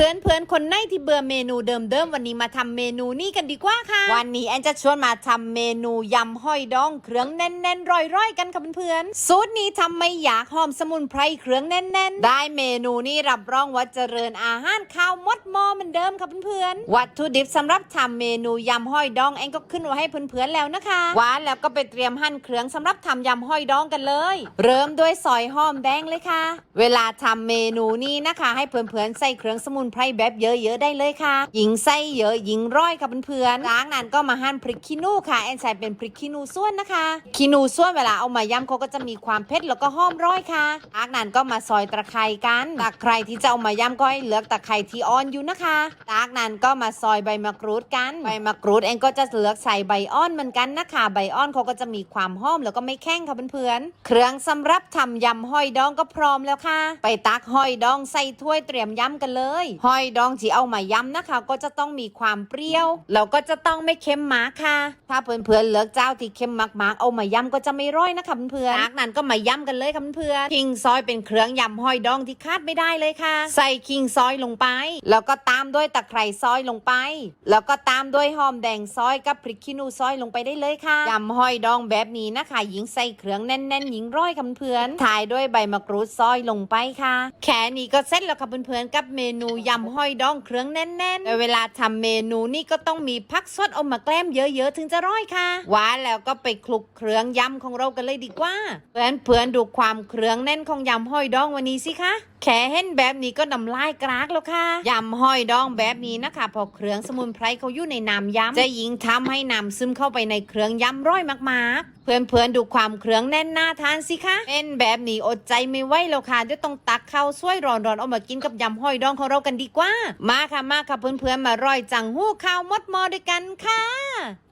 พื่อนเพื่อนๆคนไหนที่เบื่อเมนูเดิมๆวันนี้มาทำเมนูนี้กันดีกว่าค่ะ วันนี้แอนจะชวนมาทำเมนูยำห้อยดองเครื่องแน่นๆร่อยๆกันค่ะเพื่อนๆสูตรนี้ทำไม่อยากหอมสมุนไพรเครื่องแน่นๆ ได้เมนูนี้รับรองว่าเจริญอาหารข้าวมดหมอเหมื อนเดิมค่ะเพื่อนๆ วัตถุดิบสำหรับทำเมนูยำห้อยดองแอนก็ขึ้นไว้ให้เพื่อนๆแล้วนะคะว่าแล้วก็ไปเตรียมหั่นเครื่องสำหรับทำยำห้อยดองกันเลย เริ่มด้วยซอยหอมแดงเลยค่ะ เวลาทำเมนูนี้นะคะ ให้เพื่อนๆใส่เครื่องสมุนไพรแบบเยอะๆได้เลยค่ะ หญิงใส่เยอะหญิงร้อยค่ะเพื่อนๆจากนั้นก็มาหั่นพริกขี้หนูค่ะแอนใส่เป็นพริกขี้หนูส่วนนะคะขี้หนูส่วนเวลาเอามายำเขาก็จะมีความเผ็ดแล้วก็หอมร้อยค่ะจากนั้นก็มาซอยตะไคร้กันตะไคร้ที่จะเอามายำก็ให้เลือกตะไคร้ที่อ่อนอยู่นะคะจากนั้นก็มาซอยใบมะกรูดกัน ใบมะกรูดเองก็จะเลือกใส่ใบอ่อนเหมือนกันนะคะ ใบอ่อนเขาก็จะมีความหอมแล้วก็ไม่แข็งค่ะเพื่อนๆ เครื่องสำหรับทำยำห้อยดองก็พร้อมแล้วค่ะ ไปตักห้อยดองใส่ถ้วยเตรียมยำกันเลยห้อยดองที่เอามายำนะคะ ก็จะต้องมีความเปรี้ยวแล้วก็จะต้องไม่เค็มมากค่ะ ถ้าเพื่อนๆเลือกเจ้าที่เค็มมากๆเอามายำก็จะไม่ร่อยนะคะเพื่อนๆจากนั้นก็มายำกันเลยค่ะเพื่อนๆคิงซอยเป็นเครื่องยำห้อยดองที่คาดไม่ได้เลยค่ะ ใส่คิงซอยลงไป แล้วก็ตามด้วยตะไคร้ซอยลงไป แล้วก็ตามด้วยหอมแดงซอยกับพริกขี้หนูซอยลงไปได้เลยค่ะยำห้อยดองแบบนี้นะคะหญิงใส่เครื่องแน่นๆหญิงร้อยค่ะเพื่อนถ่ายด้วยใบมะกรูดซอยลงไปค่ะ แค่นี้ก็เสร็จแล้วค่ะเพื่อนๆกับเมนูยำห้อยดองเครื่องแน่นๆแต่เวลาทำเมนูนี่ก็ต้องมีผักสดอามาแกล้มเยอะๆถึงจะร้อยค่ะหวาแล้วก็ไปคลุกเครื่องยำของเรากันเลยดีกว่าเพื่อนๆดูความเครื่องแน่นของยำห้อยดองวันนี้สิคะ แค่เห็นแบบนี้ก็น้ำลายกรากแล้วค่ะยำห้อยดองแบบนี้นะคะ พอเครื่องสมุนไพรเขาอยู่ในน้ำยำจะยิงทำให้น้ำซึมเข้าไปในเครื่องยำร้อยมากๆ เพื่อนๆดูความเครื่องแน่นหน่าทานสิคะเป็นแบบนี้อดใจไม่ไหวแล้วค่ะเดี๋ยต้องตักข้าวสวยร้อนๆเอามากินกับยำห้อยดองของเรากันดีกว่า มาค่ะมาค่ะเพื่อนๆมาร่อยจังหู้ข้าวมดมอด้วยกันค่ะ